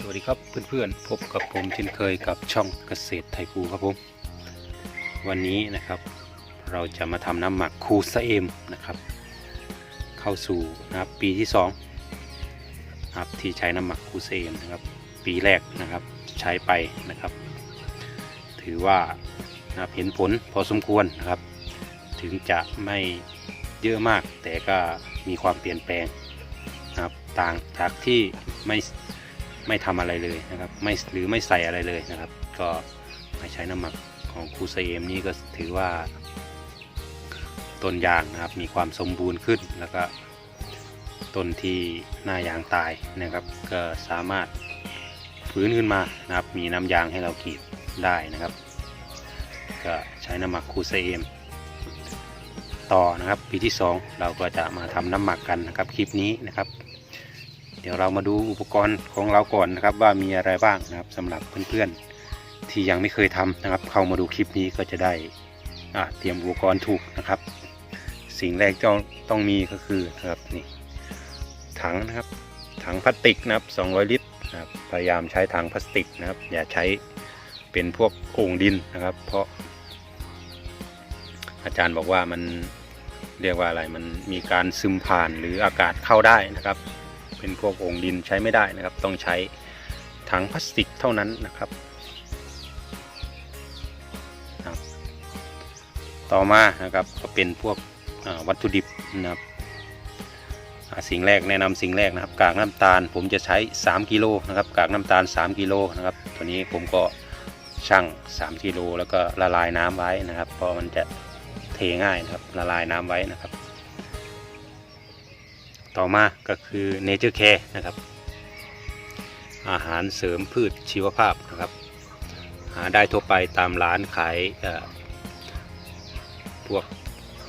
สวัสดีครับเพื่อนๆ พบกับผมเช่นเคยกับช่องเกษตรไทยภูครับผม วันนี้นะครับเราจะมาทำน้ำหมักคูซาเอมนะครับ เข้าสู่นะครับปีที่2นะครับที่ใช้น้ำหมักคูซาเอมนะครับ ปีแรกนะครับใช้ไปนะครับ ถือว่านะครับเห็นผลพอสมควรนะครับ ถึงจะไม่เยอะมากแต่ก็มีความเปลี่ยนแปลงนะครับต่างจากที่ไม่ ไม่ทำอะไรเลยนะครับไม่หรือไม่ใส่อะไรเลยนะครับ ก็มาใช้น้ำหมักของคูเซเอมนี่ก็ถือว่าต้นยางนะครับมีความสมบูรณ์ขึ้นแล้วก็ต้นที่หน้ายางตายนะครับ ก็สามารถฟื้นขึ้นมานะครับ มีน้ำยางให้เรากรีดได้นะครับ ก็ใช้น้ำหมักคูเซเอมต่อนะครับปีที่ 2 เราก็จะมาทำน้ำหมักกันนะครับคลิปนี้นะครับ เดี๋ยวเรามาดูอุปกรณ์ของเราก่อนนะครับ ว่ามีอะไรบ้างนะครับสำหรับเพื่อนๆ ที่ยังไม่เคยทำนะครับ เข้ามาดูคลิปนี้ก็จะได้เตรียมอุปกรณ์ถูกนะครับ สิ่งแรกที่ต้องมีก็คือนะครับนี่ถังนะครับ ถังพลาสติกนะครับ 200 ลิตรนะครับพยายามใช้ถังพลาสติกนะครับ อย่าใช้เป็นพวกโอ่งดินนะครับ เพราะ อาจารย์บอกว่ามันเรียกว่าอะไรมันมีการซึมผ่านหรืออากาศเข้าได้นะครับ เป็นพวกโอ่งดินใช้ไม่ได้นะครับ ต้องใช้ถังพลาสติกเท่านั้นนะครับต่อมานะครับก็เป็นพวกวัตถุดิบนะครับสิ่งแรกแนะนำสิ่งแรกนะครับ กากน้ำตาลผมจะใช้ 3กิโลนะครับกากน้ำตาล 3กิโลนะครับตัวนี้ผมก็ชั่ง3กิโลแล้วก็ละลายน้ำไว้นะครับ เพราะมันจะเทง่ายนะครับละลายน้ำไว้นะครับ ต่อมาก็คือ Nature Care นะครับ อาหารเสริมพืชชีวภาพนะครับ หาได้ทั่วไปตามร้านขายพวก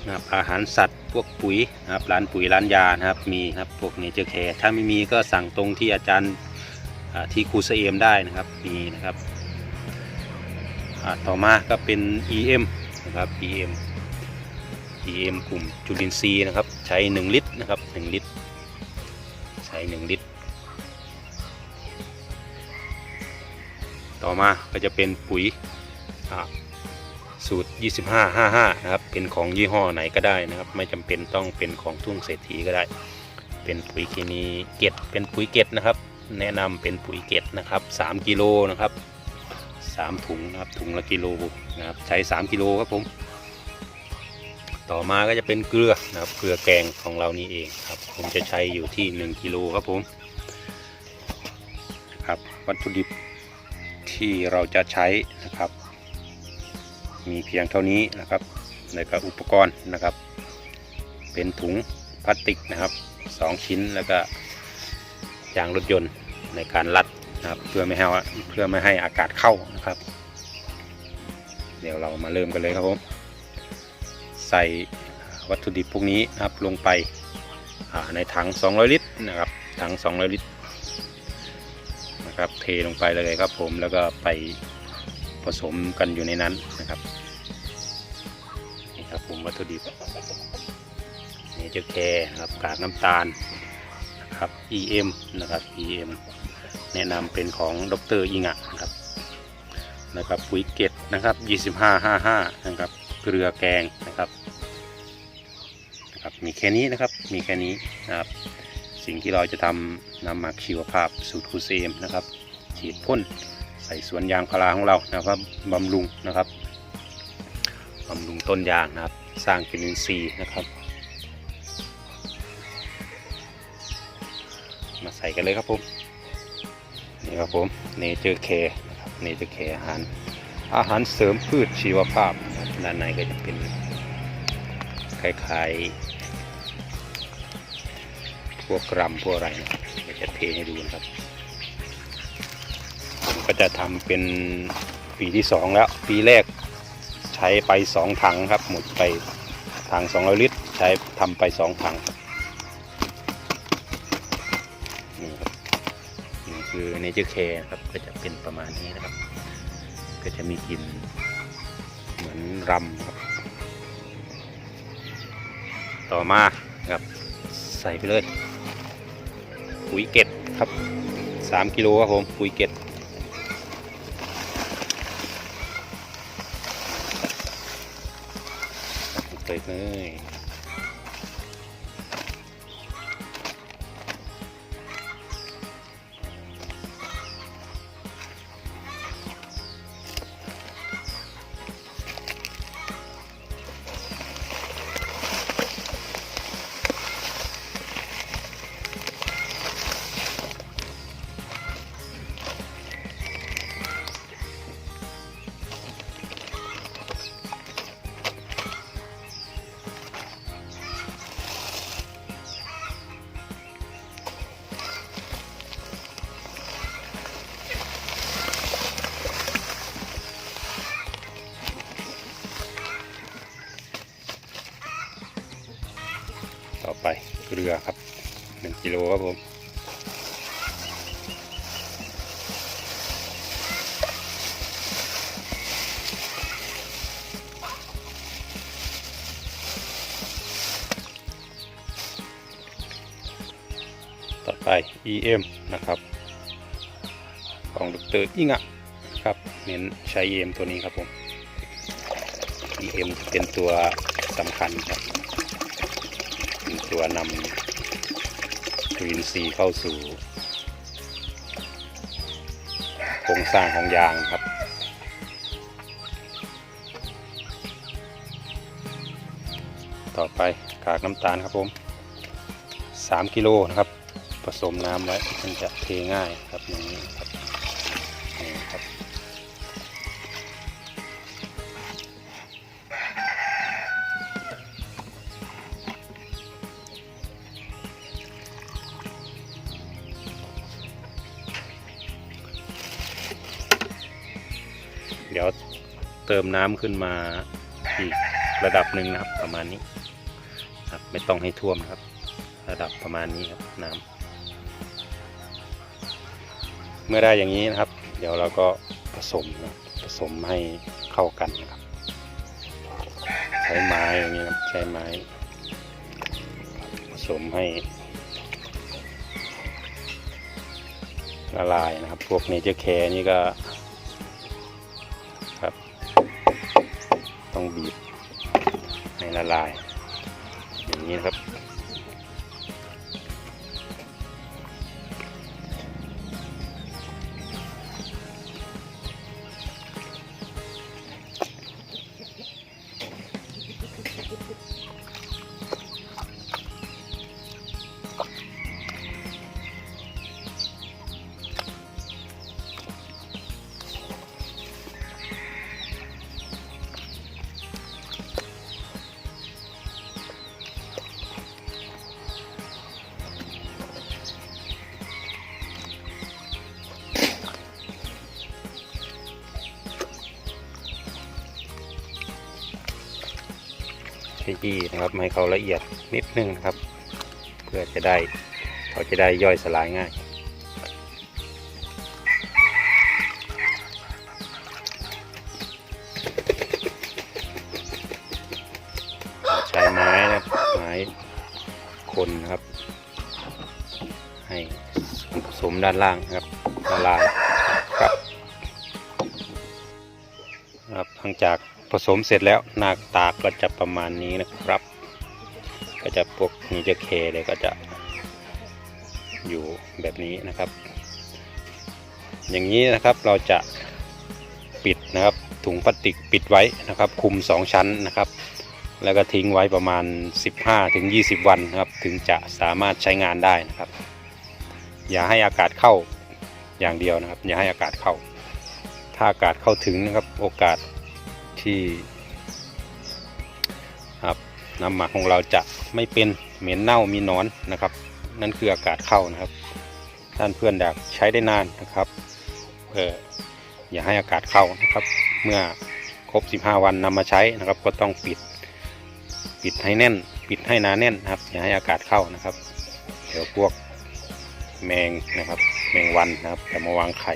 นะครับอาหารสัตว์พวกปุ๋ยนะครับร้านปุ๋ยร้านยานะครับมีนะครับพวก Nature Care ถ้าไม่มีก็สั่งตรงที่อาจารย์ที่ครูเสเอมได้นะครับมีนะครับต่อมาก็เป็น EM นะครับ EM EM กลุ่มจุลินทรีย์นะครับใช้ 1 ลิตรนะครับ1ลิตร ใช้1ลิตร ต่อมาก็จะเป็นปุ๋ยสูตร 2555 นะครับ เป็นของยี่ห้อไหนก็ได้นะครับ ไม่จำเป็นต้องเป็นของทุ่งเศรษฐีก็ได้ เป็นปุ๋ยเคมีเกตเป็นปุ๋ยเกตนะครับ แนะนำเป็นปุ๋ยเกตนะครับ 3 กิโลนะครับ 3 ถุงนะครับ ถุงละกิโลนะครับ ใช้ 3 กิโลครับผม ต่อมาก็จะเป็นเกลือนะครับเกลือแกงของเรานี่เองครับผมจะใช้อยู่ที่1กิโลครับผมครับวัตถุดิบที่เราจะใช้นะครับ มีเพียงเท่านี้นะครับแล้วก็อุปกรณ์นะครับ เป็นถุงพลาสติกนะครับ 2 ชิ้นแล้วก็ยางรถยนต์ในการรัดนะครับเพื่อไม่ให้เพื่อไม่ให้อากาศเข้านะครับ เดี๋ยวเรามาเริ่มกันเลยครับผม ใส่วัตถุดิบพวกนี้นะครับลงไปในถัง 200 ลิตรนะครับถัง 200 ลิตรนะครับเทลงไปเลยครับผมแล้วก็ไปผสมกันอยู่ในนั้นนะครับนี่ครับผมวัตถุดิบนี่จะแคร์นะครับกากน้ำตาลนะครับ EM นะครับ EM แนะนำเป็นของดรอิงะนะครับนะครับปุ๋ยเกตนะครับ 2555 นะครับ เกลือแกง มีแค่นี้นะครับ มีแค่นี้นะครับ สิ่งที่เราจะทำนำมาชีวภาพสูตรคูเซมนะครับ ฉีดพ่นใส่สวนยางพาราของเรานะครับบำรุงนะครับบำรุงต้นยางนะครับ สร้างจุลินทรีย์นะครับ มาใส่กันเลยครับผมนี่ครับผมเนเจอร์แคร์นะครับเนเจอร์แคร์อาหาร อาหารเสริมพืชชีวภาพด้านในก็จะเป็นคล้ายๆ พวกกรัมพวกอะไรนะครับเดี๋ยวจะเทให้ดูนะครับผมก็จะทำเป็นปีที่สองแล้ว ปีแรกใช้ไปสองถังครับ หมดไปถังสองร้อยลิตร ใช้ทำไปสองถังนี่ครับนี่คือเนเจอร์แคร์ครับก็จะเป็นประมาณนี้นะครับ ก็จะมีกลิ่นเหมือนรำครับต่อมาครับ ใส่ไปเลย ปุ๋ยเก็ดครับสามกิโลครับผมปุ๋ยเก็ดเปิดเลย เกลือครับหนึ่งกิโลครับผมต่อไป EM นะครับ ของดรอิงะครับ เน้นใช้ EM ตัวนี้ครับผม EM เป็นตัวสำคัญครับ ตัวนำจุลินทรีเข้าสู่โครงสร้างของยางครับต่อไปกากน้ำตาลครับผม 3 กิโลนะครับ ผสมน้ำไว้มันจะเทง่ายครับอย่างนี้ครับ เติมน้ำขึ้นมาอีกระดับหนึ่งนะครับ ประมาณนี้ครับไม่ต้องให้ท่วมครับ ระดับประมาณนี้ครับน้ำเมื่อได้อย่างนี้นะครับ เดี๋ยวเราก็ผสมนะผสมให้เข้ากันนะครับ ใช้ไม้อย่างนี้ครับใช้ไม้ผสมให้ละลายนะครับ พวกเนเจอร์แคร์นี่ก็ ต้องบีบให้ละลาย อย่างนี้นะครับ ขยี้นะครับให้เขาละเอียดนิดนึงนะครับ เพื่อจะได้เขาจะได้ย่อยสลายง่ายใช้ไม้นะครับไม้คนนะครับ ให้ส่วนผสมด้านล่างนะครับละลายครับครับหลังจาก ผสมเสร็จแล้วหน้าตาก็จะประมาณนี้นะครับ ก็จะพวกนี้จะเคเลยก็จะอยู่แบบนี้นะครับ อย่างนี้นะครับเราจะปิดนะครับถุงพลาสติกปิดไว้นะครับ คุม 2 ชั้นนะครับ แล้วก็ทิ้งไว้ประมาณ 15-20 วันนะครับ ถึงจะสามารถใช้งานได้นะครับ อย่าให้อากาศเข้าอย่างเดียวนะครับ อย่าให้อากาศเข้า ถ้าอากาศเข้าถึงนะครับโอกาส ที่ครับน้ำหมักของเราจะไม่เป็นเหม็นเน่ามีนอนนะครับ นั่นคืออากาศเข้านะครับ ท่านเพื่อนอยากใช้ได้นานนะครับเอออย่าให้อากาศเข้านะครับ เมื่อครบ 15 วันนำมาใช้นะครับ ก็ต้องปิด ปิดให้แน่น ปิดให้หนาแน่นนะครับ อย่าให้อากาศเข้านะครับ เดี๋ยวพวกแมงนะครับ แมงวันนะครับจะมาวางไข่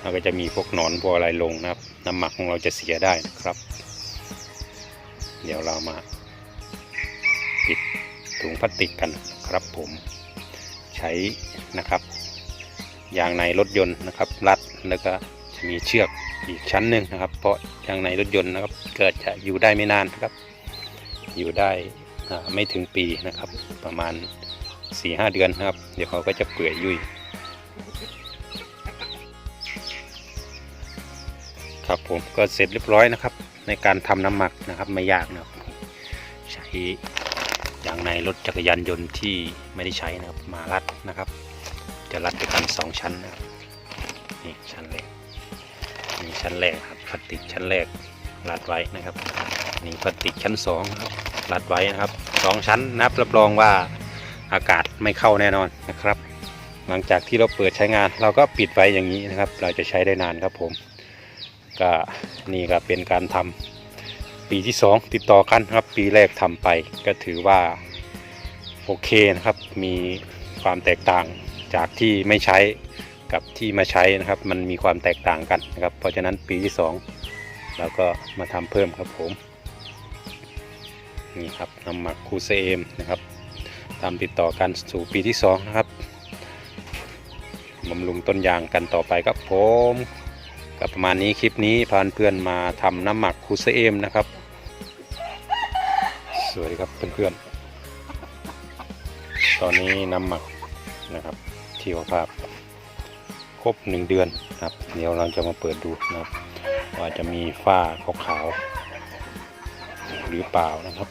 แล้วก็จะมีพวกหนอนพวกอะไรลงนะครับ น้ำหมักของเราจะเสียได้นะครับ เดี๋ยวเรามาปิดถุงพลาสติกกันครับผมใช้นะครับยางในรถยนต์นะครับ รัดแล้วก็จะมีเชือกอีกชั้นหนึ่งนะครับ เพราะยางในรถยนต์นะครับ เกิดจะอยู่ได้ไม่นานนะครับ อยู่ได้ไม่ถึงปีนะครับ ประมาณ4-5เดือนนะครับ เดี๋ยวเขาก็จะเปื่อยยุ่ย ครับผมก็เสร็จเรียบร้อยนะครับ ในการทำน้ำหมักนะครับไม่ยากนะครับใช้ยางในรถจักรยานยนต์ที่ไม่ได้ใช้นะครับมารัดนะครับ จะรัดด้วยกันสองชั้นนะครับนี่ชั้นแรกนี่ชั้นแรกครับพลาสติกชั้นแรกรัดไว้นะครับนี่พลาสติกชั้นสองครับรัดไว้นะครับสองชั้นนับรับรองว่าอากาศไม่เข้าแน่นอนนะครับ หลังจากที่เราเปิดใช้งาน เราก็ปิดไว้อย่างนี้นะครับ เราจะใช้ได้นานครับผม ก็นี่ก็เป็นการทำปีที่ 2 ติดต่อกันครับ ปีแรกทำไปก็ถือว่าโอเคนะครับ มีความแตกต่างจากที่ไม่ใช้กับที่มาใช้นะครับ มันมีความแตกต่างกันนะครับ เพราะฉะนั้นปีที่ 2 เราก็มาทำเพิ่มครับผมนี่ครับน้ำหมักคูเซเอมนะครับทำติดต่อกันสู่ปีที่ 2 นะครับบำรุงต้นยางกันต่อไปครับผม ก็ประมาณนี้คลิปนี้พานเพื่อนมาทำน้ำหมักคูเซเอมนะครับ สวัสดีครับเพื่อนๆ ตอนนี้น้ำหมักนะครับชีวภาพ ครบหนึ่งเดือนนะครับ เดี๋ยวเราจะมาเปิดดูนะครับ ว่าจะมีฝ้าขาวๆหรือเปล่านะครับ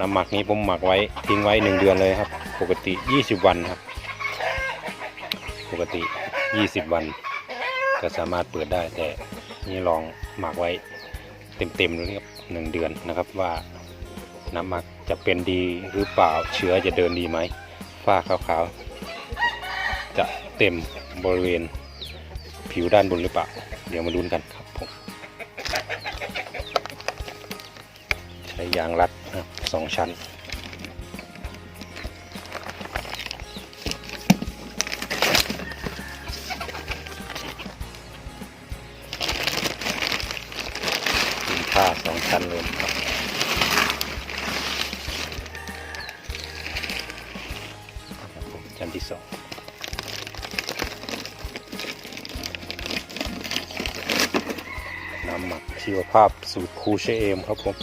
น้ำหมักนี้ผมหมักไว้ทิ้งไว้หนึ่งเดือนเลยครับ ปกติ 20 วันครับ ปกติ 20 วัน ก็สามารถเปิดได้แต่นี่ลองหมักไว้เต็มๆเลยครับหนึ่งเดือนนะครับว่าน้ำหมักจะเป็นดีหรือเปล่าเชื้อจะเดินดีไหมฝ้าขาวๆ จะเต็มบริเวณผิวด้านบนหรือเปล่า เดี๋ยวมาลุ้นกันครับผมใช้ยางรัดนะสองชั้น หมักชีวภาพสูตรคูเชเอมครับผม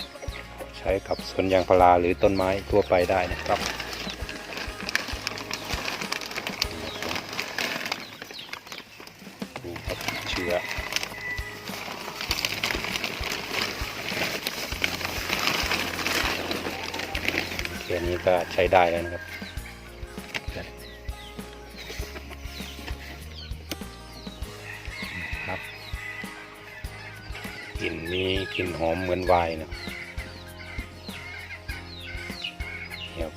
ใช้กับสวนยางพาราหรือต้นไม้ทั่วไปได้นะครับนี่ครับเชื้อแค่นี้ก็ใช้ได้แล้วนะครับ ลิ่นนี้กลิ่นหอมเหมือนไวน์นะครับ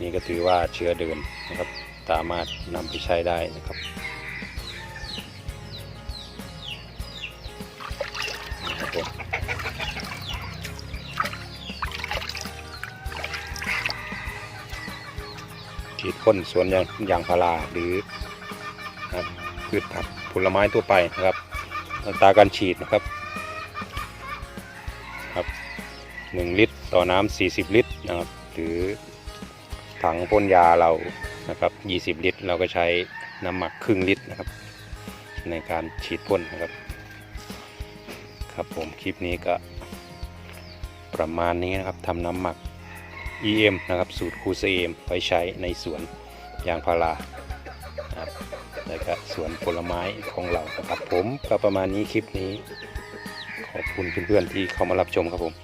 นี่ก็ถือว่าเชื้อเดินนะครับสามารถนำไปใช้ได้นะครับฉีดพ่นสวนยางยางพาราหรือครับพืชผักผลไม้ทั่วไปนะครับอัตราการฉีดนะครับ หนึ่งลิตร ต่อน้ำสี่สิบลิตรนะครับหรือถังพ่นยาเรานะครับยี่สิบลิตร เราก็ใช้น้ำหมักครึ่งลิตรนะครับ ในการฉีดพ่นนะครับ ครับผมคลิปนี้ก็ประมาณนี้นะครับทำน้ำหมัก EM นะครับ สูตรคูเซเอมไว้ใช้ในสวนยางพารานะครับแล้วก็สวนผลไม้ของเรานะครับผมก็ประมาณนี้คลิปนี้ ขอบคุณเพื่อนๆที่เข้ามารับชมครับผม